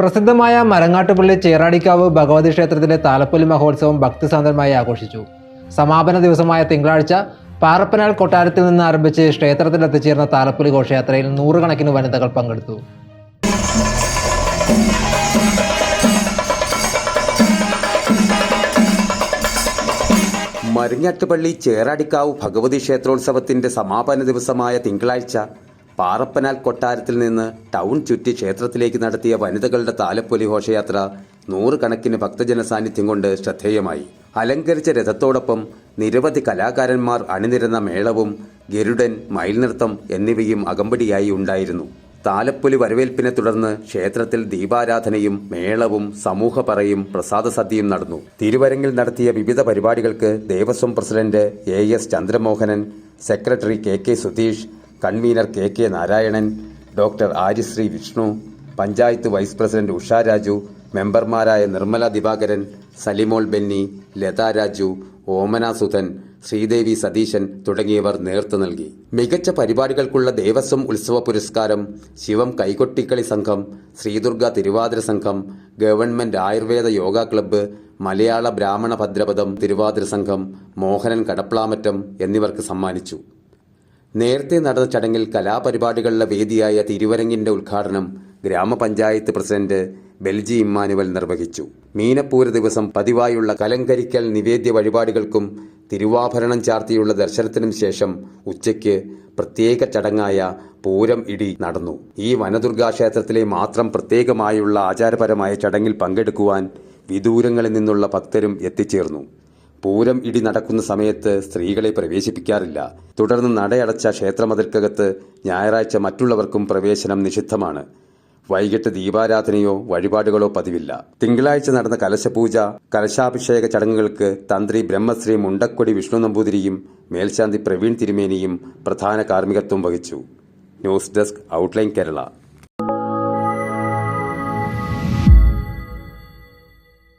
പ്രസിദ്ധമായ മരങ്ങാട്ടുപള്ളി ചേറാടിക്കാവ് ഭഗവതി ക്ഷേത്രത്തിലെ താലപ്പൊലി മഹോത്സവം ഭക്തിസാന്ദ്രമായി ആഘോഷിച്ചു. സമാപന ദിവസമായ തിങ്കളാഴ്ച പാറപ്പനാൽ കൊട്ടാരത്തിൽ നിന്ന് ആരംഭിച്ച് ക്ഷേത്രത്തിൽ എത്തിച്ചേർന്ന താലപ്പൊലി ഘോഷയാത്രയിൽ നൂറുകണക്കിന് വനിതകൾ പങ്കെടുത്തു. മരിഞ്ഞാട്ടുപള്ളി ചേറാടിക്കാവ് ഭഗവതി ക്ഷേത്രോത്സവത്തിന്റെ സമാപന ദിവസമായ തിങ്കളാഴ്ച പാറപ്പനാൽ കൊട്ടാരത്തിൽ നിന്ന് ടൗൺ ചുറ്റി ക്ഷേത്രത്തിലേക്ക് നടത്തിയ വനിതകളുടെ താലപ്പൊലി ഘോഷയാത്ര നൂറുകണക്കിന് ഭക്തജന സാന്നിധ്യം കൊണ്ട് ശ്രദ്ധേയമായി. അലങ്കരിച്ച രഥത്തോടൊപ്പം നിരവധി കലാകാരന്മാർ അണിനിരന്ന മേളവും ഗരുഡൻ മയിൽനൃത്തം എന്നിവയും അകമ്പടിയായി ഉണ്ടായിരുന്നു. താലപ്പൊലി വരവേൽപ്പിനെ തുടർന്ന് ക്ഷേത്രത്തിൽ ദീപാരാധനയും മേളവും സമൂഹപറയും പ്രസാദസദ്യയും നടന്നു. തിരുവരങ്ങിൽ നടത്തിയ വിവിധ പരിപാടികൾക്ക് Devaswom president A S Chandramohanan secretary K K Sudheesh convener K K Narayanan doctor Aryashree Vishnu panchayat vice president Usha Raju മെമ്പർമാരായ നിർമ്മല ദിവാകരൻ സലിമോൾ ബെന്നി ലതാ രാജു ഓമന സുധൻ ശ്രീദേവി സതീശൻ തുടങ്ങിയവർ നേർത്തു നൽകി. മികച്ച പരിപാടികൾക്കുള്ള ദേവസ്വം ഉത്സവ പുരസ്കാരം ശിവം കൈകൊട്ടിക്കളി സംഘം ശ്രീദുർഗ തിരുവാതിര സംഘം ഗവൺമെന്റ് ആയുർവേദ യോഗ ക്ലബ്ബ് മലയാള ബ്രാഹ്മണ ഭദ്രപദം തിരുവാതിര സംഘം മോഹനൻ കടപ്ലാമറ്റം എന്നിവർക്ക് സമ്മാനിച്ചു. നേരത്തെ നടന്ന ചടങ്ങിൽ കലാപരിപാടികളുടെ വേദിയായ തിരുവരങ്ങിന്റെ ഉദ്ഘാടനം ഗ്രാമപഞ്ചായത്ത് പ്രസിഡന്റ് ബെൽജി ഇമ്മാനുവൽ നിർവഹിച്ചു. മീനപ്പൂര ദിവസം പതിവായുള്ള കലങ്കരിക്കൽ നിവേദ്യ വഴിപാടുകൾക്കും തിരുവാഭരണം ചാർത്തിയുള്ള ദർശനത്തിനും ശേഷം ഉച്ചയ്ക്ക് പ്രത്യേക ചടങ്ങായ പൂരം ഇടി നടന്നു. ഈ വനദുർഗാ ക്ഷേത്രത്തിലെ മാത്രം പ്രത്യേകമായുള്ള ആചാരപരമായ ചടങ്ങിൽ പങ്കെടുക്കുവാൻ വിദൂരങ്ങളിൽ നിന്നുള്ള ഭക്തരും എത്തിച്ചേർന്നു. പൂരം ഇടി നടക്കുന്ന സമയത്ത് സ്ത്രീകളെ പ്രവേശിപ്പിക്കാറില്ല. തുടർന്ന് നടയടച്ച ക്ഷേത്രമതിൽക്കകത്ത് ഞായറാഴ്ച മറ്റുള്ളവർക്കും പ്രവേശനം നിഷിദ്ധമാണ്. വൈകിട്ട് ദീപാരാധനയോ വഴിപാടുകളോ പതിവില്ല. തിങ്കളാഴ്ച നടന്ന കലശപൂജ കലശാഭിഷേക ചടങ്ങുകൾക്ക് തന്ത്രി ബ്രഹ്മശ്രീ മുണ്ടക്കൊടി വിഷ്ണു നമ്പൂതിരിയും മേൽശാന്തി പ്രവീൺ തിരുമേനിയും പ്രധാന കാർമ്മികത്വം വഹിച്ചു. News desk outline Kerala.